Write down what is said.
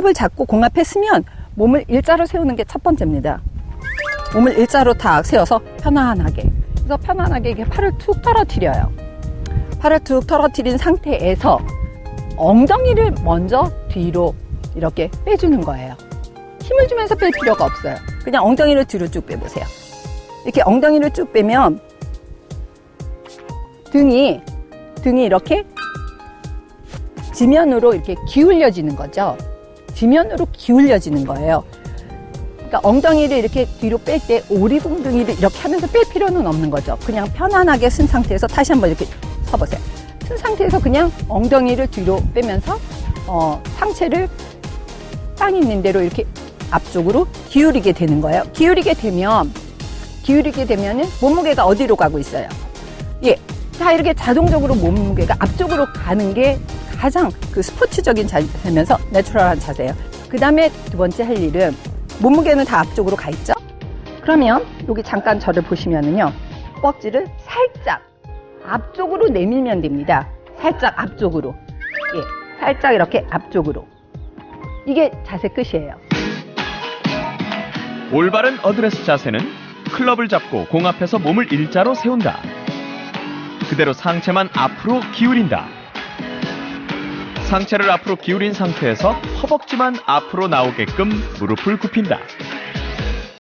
클럽을 잡고 공 앞에 쓰면 몸을 일자로 세우는 게 첫 번째입니다. 몸을 일자로 딱 세워서 편안하게. 그래서 편안하게 이렇게 팔을 툭 떨어뜨려요. 팔을 툭 떨어뜨린 상태에서 엉덩이를 먼저 뒤로 이렇게 빼주는 거예요. 힘을 주면서 뺄 필요가 없어요. 그냥 엉덩이를 뒤로 쭉 빼보세요. 이렇게 엉덩이를 쭉 빼면 등이 등이 이렇게 지면으로 이렇게 기울여지는 거죠. 지면으로 기울여지는 거예요. 그러니까 엉덩이를 이렇게 뒤로 뺄 때 오리궁둥이를 이렇게 하면서 뺄 필요는 없는 거죠. 그냥 편안하게 쓴 상태에서 다시 한번 이렇게 서보세요. 쓴 상태에서 그냥 엉덩이를 뒤로 빼면서 어, 상체를 땅 있는 대로 이렇게 앞쪽으로 기울이게 되는 거예요. 기울이게 되면 기울이게 되면은 몸무게가 어디로 가고 있어요? 예. 다 이렇게 자동적으로 몸무게가 앞쪽으로 가는 게 가장 그 스포츠적인 자세면서 내추럴한 자세예요. 그 다음에 두 번째 할 일은 몸무게는 다 앞쪽으로 가 있죠? 그러면 여기 잠깐 저를 보시면은요. 뻑지를 살짝 앞쪽으로 내밀면 됩니다. 살짝 앞쪽으로. 예. 살짝 이렇게 앞쪽으로. 이게 자세 끝이에요. 올바른 어드레스 자세는 클럽을 잡고 공 앞에서 몸을 일자로 세운다. 그대로 상체만 앞으로 기울인다. 상체를 앞으로 기울인 상태에서 허벅지만 앞으로 나오게끔 무릎을 굽힌다.